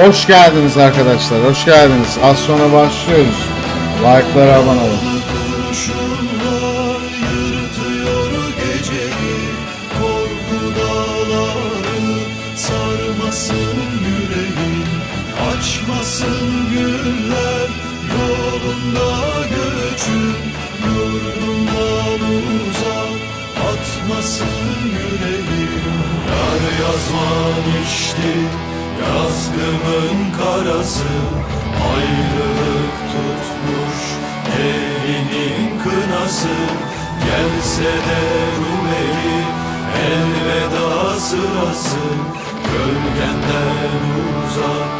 Hoş geldiniz arkadaşlar. Hoş geldiniz. Az sonra başlıyoruz. Like'lara abone olun. Yazman içti yazgımın karası Ayrılık tutmuş elinin kınası. Gelse de Rumeli elveda sırası. Gölgenden uzak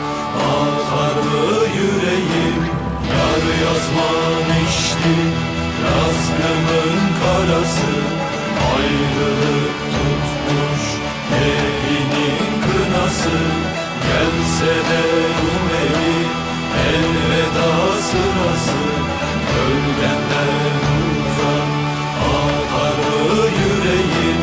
atar yüreğim? Yar yazman içti yazgımın karası. Ayrılık tutmuş elinin kınası Gelse de Rumeli elveda sırası. Gölgenden uzak mı yüreğim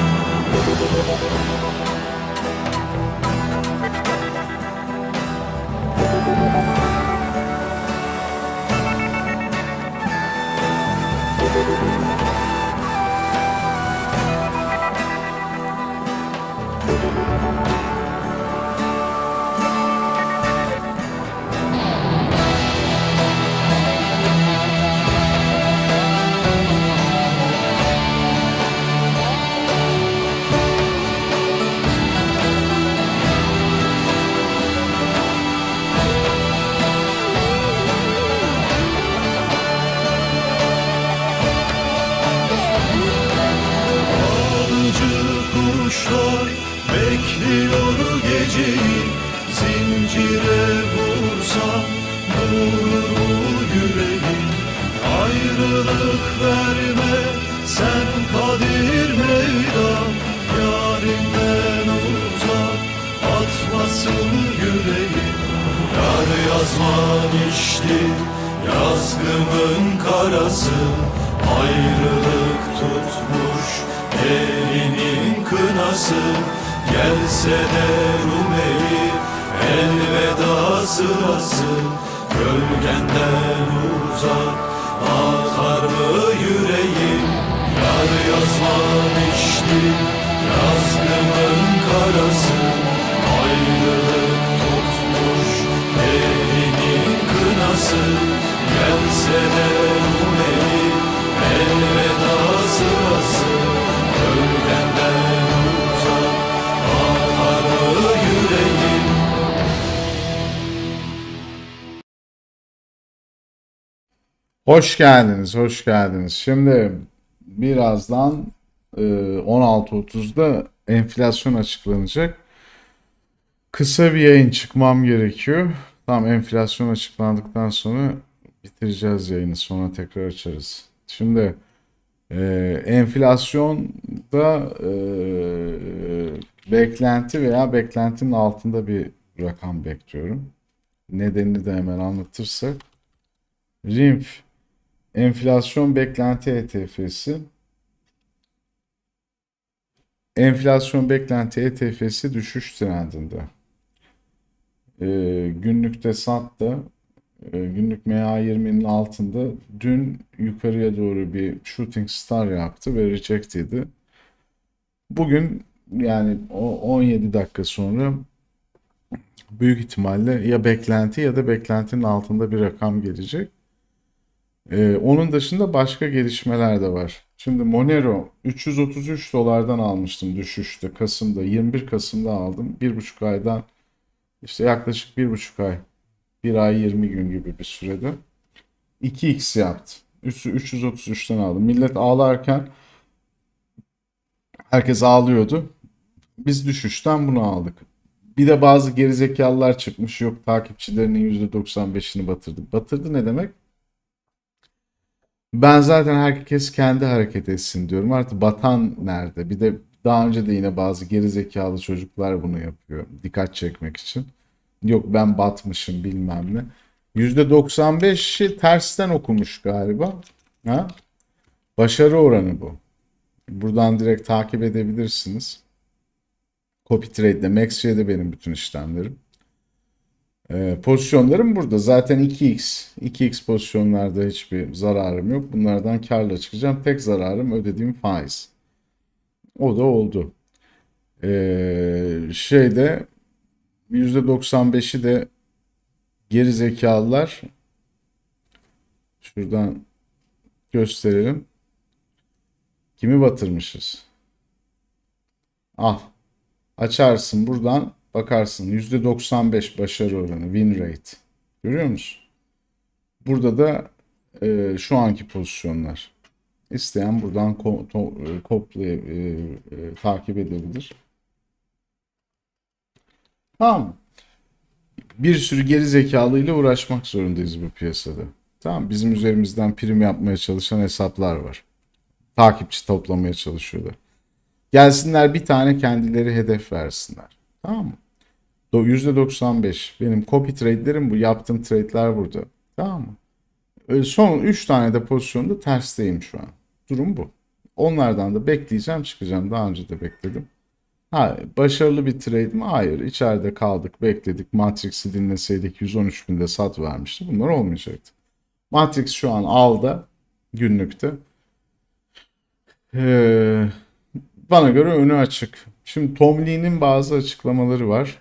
vurur mu yüreğin Ayrılık verme sen kadir meydan Yarinden uzak atmasın yüreğin Yar yazman içti yazgımın karası. Ayrılık tutmuş elinin kınası Gelse de Rumeli elveda sırası Gölgenden uzak atar mı yüreğim? Yar yazman içti yazgımın karası. Ayrılık tutmuş elinin kınası. Gelse de Hoş geldiniz. Hoş geldiniz. Şimdi birazdan e, 16.30'da enflasyon açıklanacak. Kısa bir yayın çıkmam gerekiyor. Tam enflasyon açıklandıktan sonra bitireceğiz yayını. Sonra tekrar açarız. Şimdi e, enflasyonda e, beklenti veya beklentinin altında bir rakam bekliyorum. Nedenini de hemen anlatırsak. RINF enflasyon beklenti ETF'si enflasyon beklenti ETF'si düşüş trendinde. Ee, günlükte sattı. Ee, günlük MA20'nin altında dün yukarıya doğru bir shooting star yaptı ve reject yedi. Bugün yani o 17 dakika sonra büyük ihtimalle ya beklenti ya da beklentinin altında bir rakam gelecek. Ee, onun dışında başka gelişmeler de var. Şimdi Monero 333 dolardan almıştım düşüşte Kasım'da 21 Kasım'da aldım. 1,5 aydan işte yaklaşık 1,5 ay 1 ay 20 gün gibi bir sürede 2x yaptı. Üstü 333'ten aldım. Millet ağlarken herkes ağlıyordu. Biz düşüşten bunu aldık. Bir de bazı gerizekalılar çıkmış yok takipçilerinin %95'ini batırdı. Batırdı ne demek? Ben zaten herkes kendi hareket etsin diyorum. Artık batan nerede? Bir de daha önce de yine bazı gerizekalı çocuklar bunu yapıyor. Dikkat çekmek için. Yok ben batmışım bilmem ne. %95'i tersten okumuş galiba. Ha? Başarı oranı bu. Buradan direkt takip edebilirsiniz. CopyTrade'de, MaxJ'de benim bütün işlemlerim. Ee, pozisyonlarım burada. Zaten 2x. 2x pozisyonlarda hiçbir zararım yok. Bunlardan karla çıkacağım. Tek zararım ödediğim faiz. O da oldu. Ee, şeyde %95'i de geri zekalılar şuradan gösterelim. Kimi batırmışız? Al. Açarsın buradan bakarsın. %95 başarı oranı. Win rate. Görüyor musun? Burada da e, şu anki pozisyonlar. İsteyen buradan ko- to- e, koplay- e, e, takip edebilir. Tamam? Bir sürü geri zekalıyla uğraşmak zorundayız bu piyasada. Tamam bizim üzerimizden prim yapmaya çalışan hesaplar var. Takipçi toplamaya çalışıyorlar. Gelsinler bir tane kendileri hedef versinler. Tamam mı? Do- %95 benim copy trade'lerim bu. Yaptığım trade'ler burada. Tamam mı? Son 3 tane de pozisyonda tersteyim şu an. Durum bu. Onlardan da bekleyeceğim çıkacağım. Daha önce de bekledim. Ha, başarılı bir trade mi? Hayır. İçeride kaldık, bekledik. Matrix'i dinleseydik 113 binde sat vermişti. Bunlar olmayacaktı. Matrix şu an alda günlükte. Ee, bana göre önü açık. Şimdi Tom Lee'nin bazı açıklamaları var.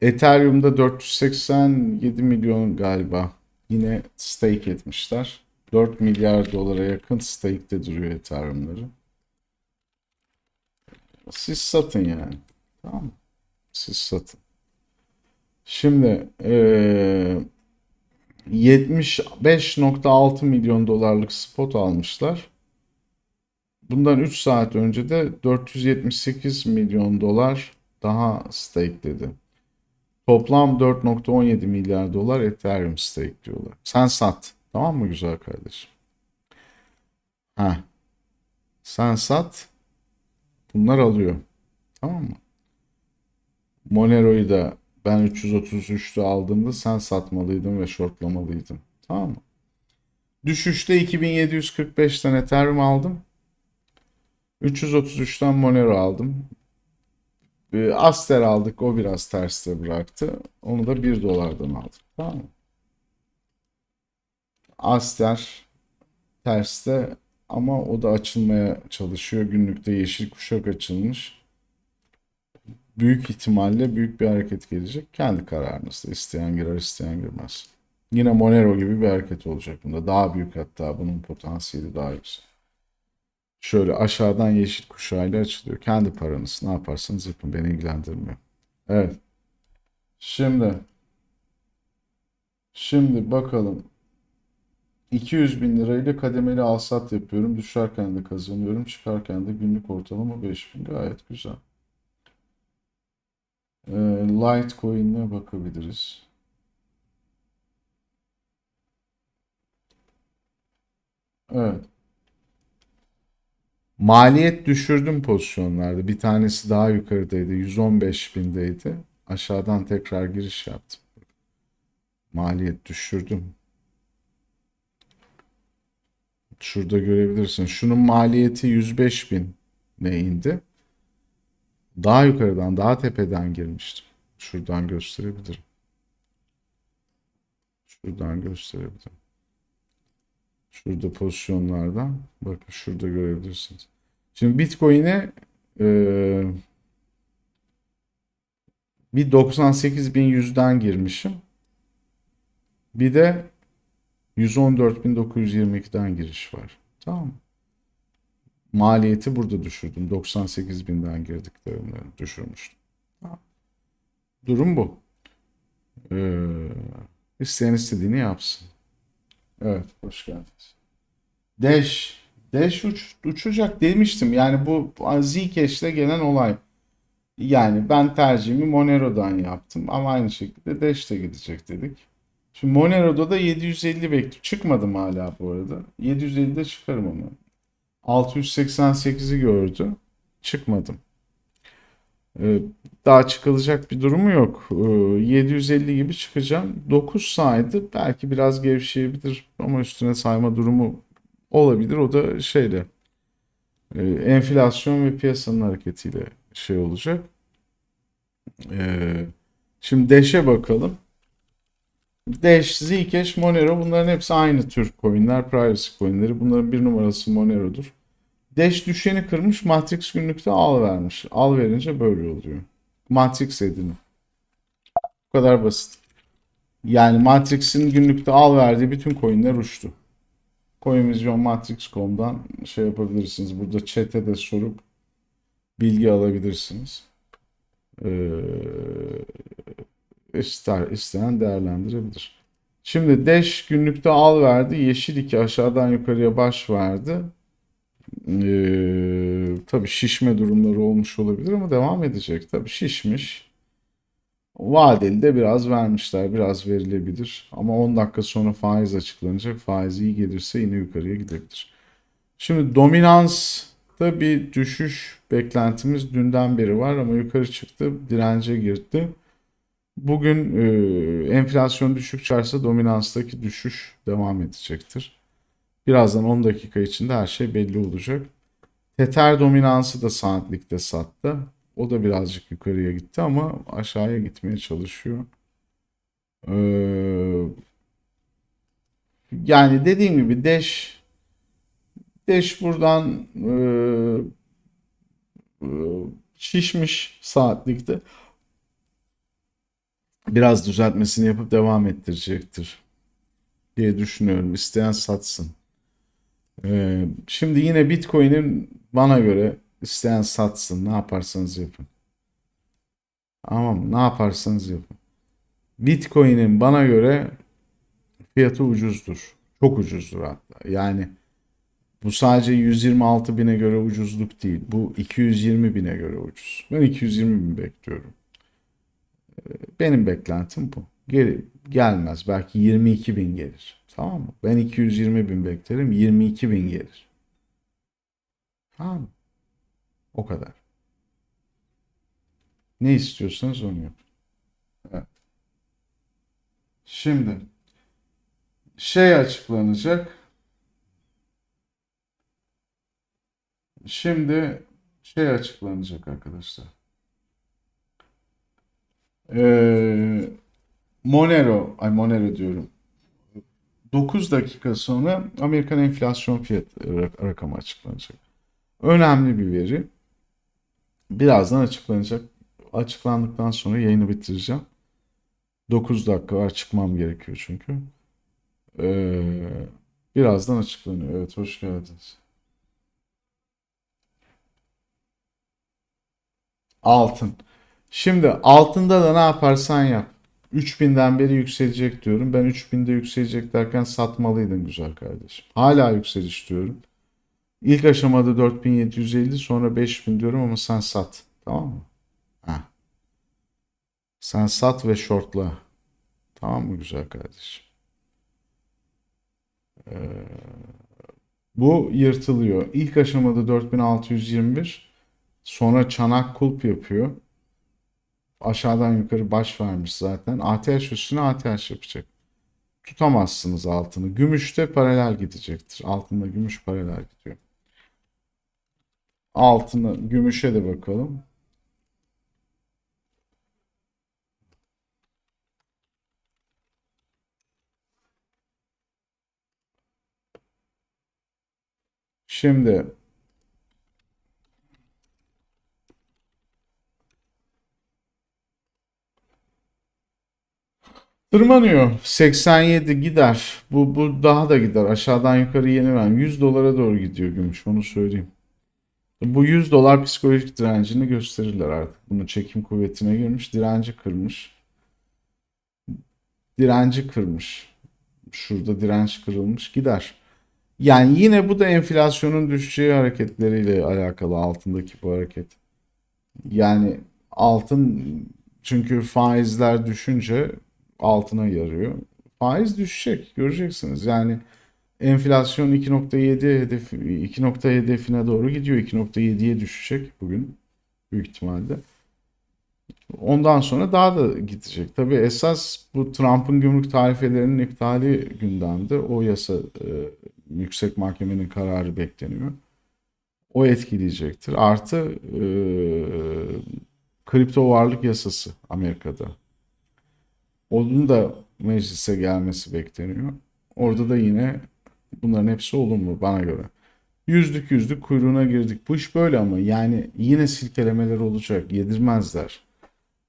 Ethereum'da 487 milyon galiba yine stake etmişler. 4 milyar dolara yakın stake'de duruyor Ethereum'ları. Siz satın yani. Tamam? Siz satın. Şimdi eee 75.6 milyon dolarlık spot almışlar. Bundan 3 saat önce de 478 milyon dolar daha stakeledi. Toplam 4.17 milyar dolar Ethereum stake diyorlar. Sen sat. Tamam mı güzel kardeşim? Ha. Sen sat. Bunlar alıyor. Tamam mı? Monero'yu da ben 333'te aldığımda sen satmalıydın ve shortlamalıydın. Tamam mı? Düşüşte 2745'ten Ethereum aldım. 333'ten Monero aldım. Ee, Aster aldık. O biraz terste bıraktı. Onu da 1 dolardan aldım. Tamam mı? Aster terste ama o da açılmaya çalışıyor. Günlükte yeşil kuşak açılmış. Büyük ihtimalle büyük bir hareket gelecek. Kendi kararınızda. İsteyen girer, isteyen girmez. Yine Monero gibi bir hareket olacak bunda. Daha büyük hatta bunun potansiyeli daha yüksek. Şöyle aşağıdan yeşil kuşağıyla açılıyor. Kendi paranız. Ne yaparsanız yapın. Beni ilgilendirmiyor. Evet. Şimdi şimdi bakalım. 200 bin lirayla kademeli alsat yapıyorum. Düşerken de kazanıyorum. Çıkarken de günlük ortalama 5000. Gayet güzel. Ee, Litecoin'e bakabiliriz. Evet. Maliyet düşürdüm pozisyonlarda. Bir tanesi daha yukarıdaydı. 115 bindeydi. Aşağıdan tekrar giriş yaptım. Maliyet düşürdüm. Şurada görebilirsin. Şunun maliyeti 105 bin ne indi. Daha yukarıdan, daha tepeden girmiştim. Şuradan gösterebilirim. Şuradan gösterebilirim. Şurada pozisyonlardan. Bakın şurada görebilirsiniz. Şimdi Bitcoin'e e, bir 98.100'den girmişim. Bir de 114.922'den giriş var. Tamam mı? Maliyeti burada düşürdüm. 98.000'den girdiklerini düşürmüştüm. Tamam. Durum bu. Ee, isteyen istediğini yapsın. Evet, hoş geldiniz. Dash. Dash uç, uçacak demiştim. Yani bu Zcash'te gelen olay. Yani ben tercihimi Monero'dan yaptım ama aynı şekilde Dash'te gidecek dedik. Şimdi Monero'da da 750 bekliyor. Çıkmadım hala bu arada. 750'de çıkarım onu. 688'i gördü. Çıkmadım. Ee, daha çıkılacak bir durumu yok. Ee, 750 gibi çıkacağım. 9 saydı. Belki biraz gevşeyebilir ama üstüne sayma durumu olabilir. O da şeyle e, enflasyon ve piyasanın hareketiyle şey olacak. Ee, Şimdi Dash'e bakalım. Dash, Zcash, Monero bunların hepsi aynı tür coinler, privacy coinleri. Bunların bir numarası Monero'dur. Dash düşeni kırmış, Matrix günlükte al vermiş. Al verince böyle oluyor. Matrix edini. Bu kadar basit. Yani Matrix'in günlükte al verdiği bütün coinler uçtu. Coinvizyon Matrix.com'dan şey yapabilirsiniz. Burada chat'e de sorup bilgi alabilirsiniz. Ee, ister, isteyen değerlendirebilir. Şimdi Dash günlükte al verdi. Yeşil 2 aşağıdan yukarıya baş verdi. Ee, tabii şişme durumları olmuş olabilir ama devam edecek. Tabii şişmiş. Vadeli de biraz vermişler. Biraz verilebilir. Ama 10 dakika sonra faiz açıklanacak. Faiz iyi gelirse yine yukarıya gidebilir. Şimdi dominansta bir düşüş beklentimiz dünden beri var ama yukarı çıktı. Dirence girdi. Bugün e, enflasyon düşük çıkarsa dominanstaki düşüş devam edecektir. Birazdan 10 dakika içinde her şey belli olacak. Tether dominansı da saatlikte sattı. O da birazcık yukarıya gitti ama aşağıya gitmeye çalışıyor. Ee, yani dediğim gibi Dash Dash buradan e, e, şişmiş saatlikte. Biraz düzeltmesini yapıp devam ettirecektir diye düşünüyorum. İsteyen satsın. Ee, şimdi yine Bitcoin'in bana göre isteyen satsın. Ne yaparsanız yapın. Tamam Ne yaparsanız yapın. Bitcoin'in bana göre fiyatı ucuzdur. Çok ucuzdur hatta. Yani bu sadece 126 bine göre ucuzluk değil. Bu 220 bine göre ucuz. Ben 220 bin bekliyorum. Ee, Benim beklentim bu. Geri gelmez. Belki 22 bin gelir. Tamam mı? Ben 220 bin beklerim. 22 bin gelir. Tamam mı? O kadar. Ne istiyorsanız onu yapın. Şimdi şey açıklanacak. Şimdi şey açıklanacak arkadaşlar. Ee, Monero, ay Monero diyorum. 9 dakika sonra Amerikan enflasyon fiyat rak- rakamı açıklanacak. Önemli bir veri. Birazdan açıklanacak. Açıklandıktan sonra yayını bitireceğim. 9 dakika var çıkmam gerekiyor çünkü. Ee, birazdan açıklanıyor. Evet hoş geldiniz. Altın. Şimdi altında da ne yaparsan yap. 3000'den beri yükselecek diyorum. Ben 3000'de yükselecek derken satmalıydın güzel kardeşim. Hala yükseliş diyorum. İlk aşamada 4750 sonra 5000 diyorum ama sen sat. Tamam mı? Heh. Sen sat ve shortla. Tamam mı güzel kardeşim? Ee, bu yırtılıyor. İlk aşamada 4621 sonra çanak kulp yapıyor. Aşağıdan yukarı baş vermiş zaten. ATH üstüne ATH yapacak. Tutamazsınız altını. Gümüşte paralel gidecektir. Altında gümüş paralel gidiyor. Altını, gümüşe de bakalım. Şimdi tırmanıyor. 87 gider. Bu, bu daha da gider. Aşağıdan yukarı yeni ver. 100 dolara doğru gidiyor gümüş. Onu söyleyeyim. Bu 100 dolar psikolojik direncini gösterirler artık. Bunu çekim kuvvetine girmiş. Direnci kırmış. Direnci kırmış. Şurada direnç kırılmış. Gider. Yani yine bu da enflasyonun düşeceği hareketleriyle alakalı altındaki bu hareket. Yani altın çünkü faizler düşünce altına yarıyor. Faiz düşecek göreceksiniz. Yani enflasyon 2.7 hedef 2.7 hedefine doğru gidiyor. 2.7'ye düşecek bugün büyük ihtimalle. Ondan sonra daha da gidecek. Tabii esas bu Trump'ın gümrük tarifelerinin iptali gündemde. O yasa e, yüksek mahkemenin kararı bekleniyor. O etkileyecektir. Artı e, kripto varlık yasası Amerika'da. Onun da meclise gelmesi bekleniyor. Orada da yine bunların hepsi olumlu bana göre. Yüzlük yüzlük kuyruğuna girdik. Bu iş böyle ama yani yine silkelemeler olacak. Yedirmezler.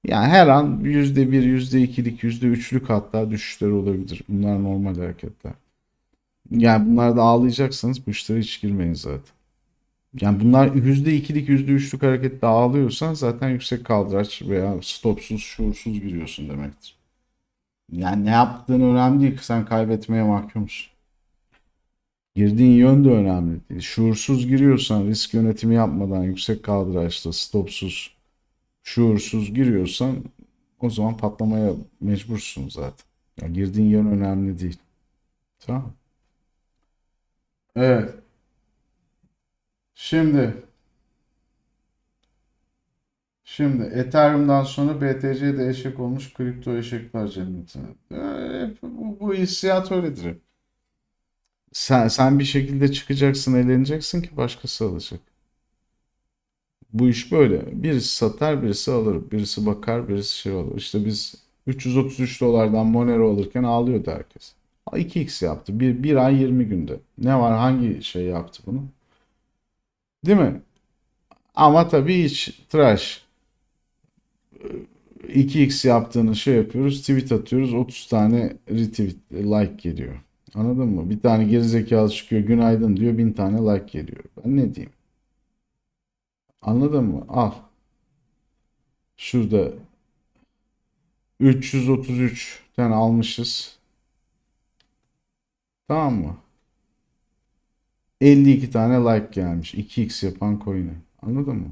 Yani her an yüzde bir, yüzde ikilik, yüzde üçlük hatta düşüşler olabilir. Bunlar normal hareketler. Yani bunlarda ağlayacaksanız bu işlere hiç girmeyin zaten. Yani bunlar yüzde ikilik, yüzde üçlük harekette ağlıyorsan zaten yüksek kaldıraç veya stopsuz, şuursuz giriyorsun demektir. Yani ne yaptığın önemli değil. Sen kaybetmeye mahkumsun. Girdiğin yön de önemli değil. Şuursuz giriyorsan, risk yönetimi yapmadan, yüksek kaldıraçta, stopsuz, şuursuz giriyorsan o zaman patlamaya mecbursun zaten. Yani girdiğin yön önemli değil. Tamam. Evet. Şimdi Şimdi Ethereum'dan sonra BTC de eşek olmuş kripto eşekler cennetine. Ee, bu, bu hissiyat öyledir. Sen, sen bir şekilde çıkacaksın, eğleneceksin ki başkası alacak. Bu iş böyle. Birisi satar, birisi alır. Birisi bakar, birisi şey alır. İşte biz 333 dolardan Monero alırken ağlıyordu herkes. 2x yaptı. Bir, bir ay 20 günde. Ne var? Hangi şey yaptı bunu? Değil mi? Ama tabii hiç tıraş. 2x yaptığını şey yapıyoruz. Tweet atıyoruz. 30 tane retweet, like geliyor. Anladın mı? Bir tane gerizekalı çıkıyor. Günaydın diyor. Bin tane like geliyor. Ben ne diyeyim? Anladın mı? Al. Şurada 333 tane almışız. Tamam mı? 52 tane like gelmiş. 2x yapan coin'e. Anladın mı?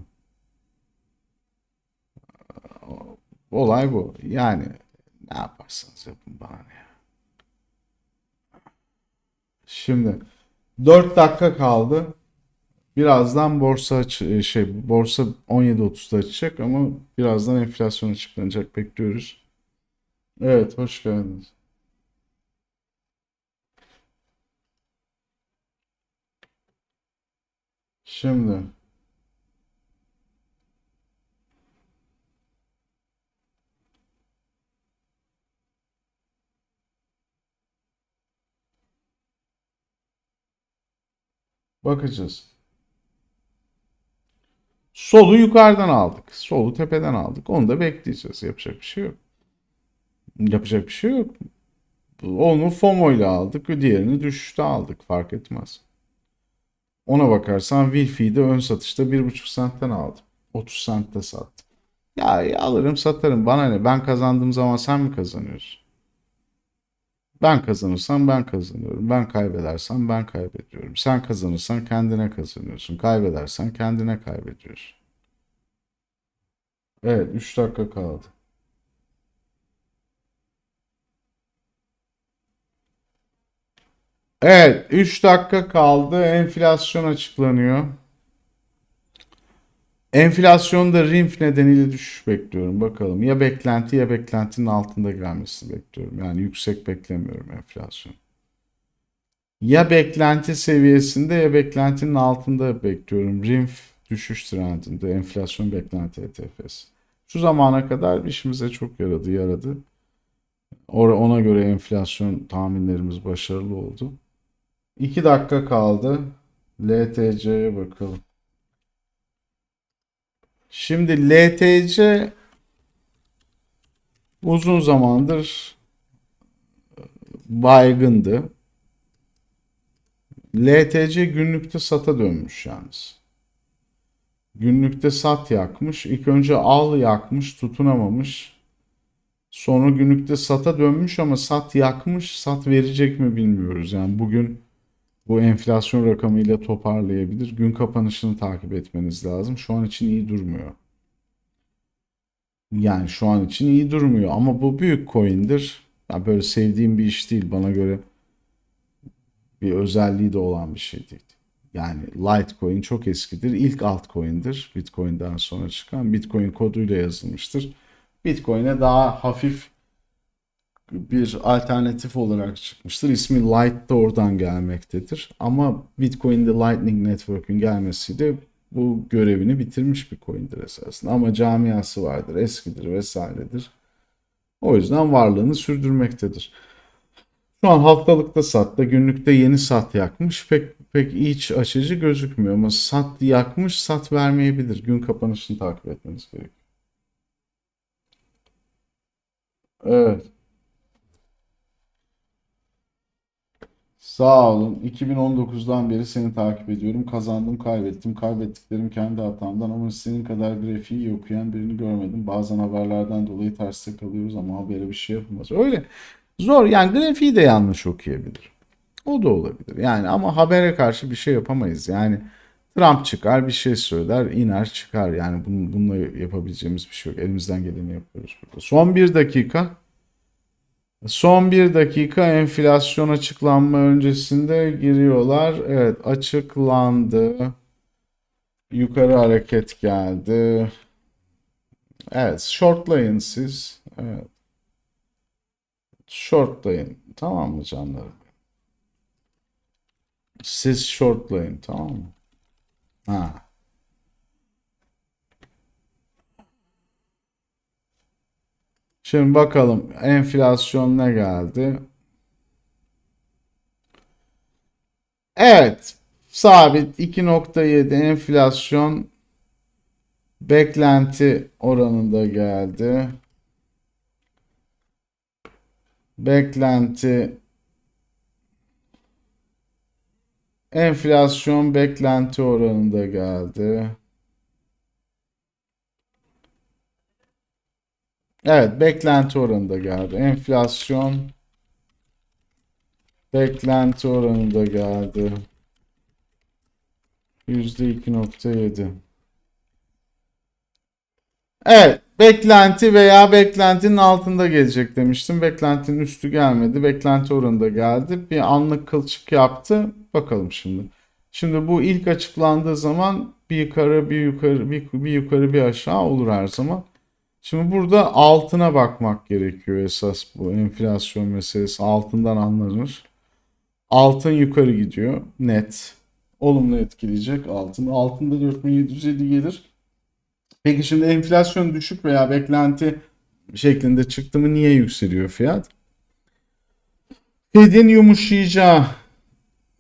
Olay bu. Yani ne yaparsanız yapın bana ne. Şimdi 4 dakika kaldı. Birazdan borsa aç şey borsa 17.30'da açacak ama birazdan enflasyon açıklanacak bekliyoruz. Evet, hoş geldiniz. Şimdi bakacağız. Solu yukarıdan aldık. Solu tepeden aldık. Onu da bekleyeceğiz. Yapacak bir şey yok. Yapacak bir şey yok. Onu FOMO ile aldık. Diğerini düşüşte aldık. Fark etmez. Ona bakarsan Wilfi'yi de ön satışta 1,5 sentten aldım. 30 sentte sattım. Ya, ya alırım satarım. Bana ne? Ben kazandığım zaman sen mi kazanıyorsun? Ben kazanırsam ben kazanıyorum. Ben kaybedersem ben kaybediyorum. Sen kazanırsan kendine kazanıyorsun. Kaybedersen kendine kaybediyorsun. Evet 3 dakika kaldı. Evet 3 dakika kaldı. Enflasyon açıklanıyor. Enflasyonda RINF nedeniyle düşüş bekliyorum. Bakalım ya beklenti ya beklentinin altında gelmesini bekliyorum. Yani yüksek beklemiyorum enflasyon. Ya beklenti seviyesinde ya beklentinin altında bekliyorum. RINF düşüş trendinde enflasyon beklenti ETF'si. Şu zamana kadar işimize çok yaradı, yaradı. Ona göre enflasyon tahminlerimiz başarılı oldu. 2 dakika kaldı. LTC'ye bakalım. Şimdi LTC uzun zamandır baygındı. LTC günlükte sata dönmüş yalnız. Günlükte sat yakmış. İlk önce al yakmış, tutunamamış. Sonra günlükte sata dönmüş ama sat yakmış. Sat verecek mi bilmiyoruz. Yani bugün bu enflasyon rakamıyla toparlayabilir. Gün kapanışını takip etmeniz lazım. Şu an için iyi durmuyor. Yani şu an için iyi durmuyor ama bu büyük coin'dir. Ya böyle sevdiğim bir iş değil bana göre. Bir özelliği de olan bir şey değil. Yani Litecoin çok eskidir. İlk altcoin'dir. Bitcoin'den sonra çıkan. Bitcoin koduyla yazılmıştır. Bitcoin'e daha hafif bir alternatif olarak çıkmıştır. İsmi Light da oradan gelmektedir. Ama Bitcoin'de Lightning Network'ün gelmesiyle bu görevini bitirmiş bir coin'dir esasında. Ama camiası vardır, eskidir vesairedir. O yüzden varlığını sürdürmektedir. Şu an haftalıkta satta, günlükte yeni sat yakmış. Pek pek iç açıcı gözükmüyor ama sat yakmış, sat vermeyebilir. Gün kapanışını takip etmeniz gerekiyor. Evet. Sağ olun. 2019'dan beri seni takip ediyorum. Kazandım, kaybettim. Kaybettiklerim kendi hatamdan ama senin kadar grafiği okuyan birini görmedim. Bazen haberlerden dolayı terste kalıyoruz ama habere bir şey yapılmaz. Öyle zor. Yani grafiği de yanlış okuyabilir. O da olabilir. Yani ama habere karşı bir şey yapamayız. Yani Trump çıkar bir şey söyler, iner çıkar. Yani bunun, bununla yapabileceğimiz bir şey yok. Elimizden geleni yapıyoruz burada. Son bir dakika. Son bir dakika enflasyon açıklanma öncesinde giriyorlar. Evet açıklandı. Yukarı hareket geldi. Evet shortlayın siz. Evet. Shortlayın. Tamam mı canlarım? Siz shortlayın tamam mı? Ha. Şimdi bakalım enflasyon ne geldi? Evet. Sabit 2.7 enflasyon beklenti oranında geldi. Beklenti enflasyon beklenti oranında geldi. Evet, beklenti oranında geldi. Enflasyon beklenti oranında geldi. %2.7. Evet, beklenti veya beklentinin altında gelecek demiştim. Beklentinin üstü gelmedi. Beklenti oranında geldi. Bir anlık kılçık yaptı. Bakalım şimdi. Şimdi bu ilk açıklandığı zaman bir yukarı bir yukarı bir, bir yukarı bir aşağı olur her zaman. Şimdi burada altına bakmak gerekiyor esas bu enflasyon meselesi altından anlanır. Altın yukarı gidiyor net. Olumlu etkileyecek altın. Altında 4750 gelir. Peki şimdi enflasyon düşük veya beklenti şeklinde çıktı mı niye yükseliyor fiyat? Fed'in yumuşayacağı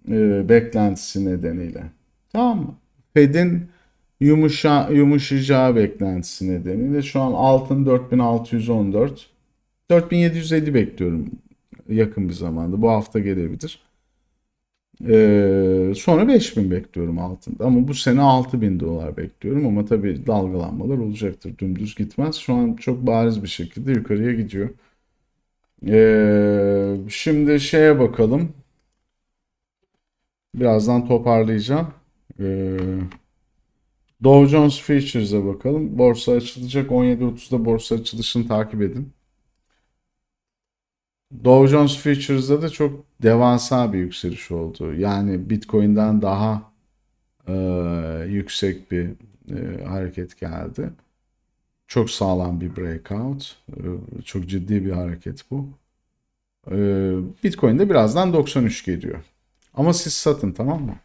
e, beklentisi nedeniyle. Tamam mı? Fed'in yumuşa, yumuşayacağı beklentisi nedeniyle şu an altın 4614. 4750 bekliyorum yakın bir zamanda. Bu hafta gelebilir. Ee, sonra 5000 bekliyorum altında. Ama bu sene 6000 dolar bekliyorum. Ama tabii dalgalanmalar olacaktır. Dümdüz gitmez. Şu an çok bariz bir şekilde yukarıya gidiyor. Ee, şimdi şeye bakalım. Birazdan toparlayacağım. Ee, Dow Jones Futures'a bakalım. Borsa açılacak. 17.30'da borsa açılışını takip edin. Dow Jones Futures'da da çok devasa bir yükseliş oldu. Yani Bitcoin'den daha e, yüksek bir e, hareket geldi. Çok sağlam bir breakout. E, çok ciddi bir hareket bu. E, Bitcoin'de birazdan 93 geliyor. Ama siz satın tamam mı?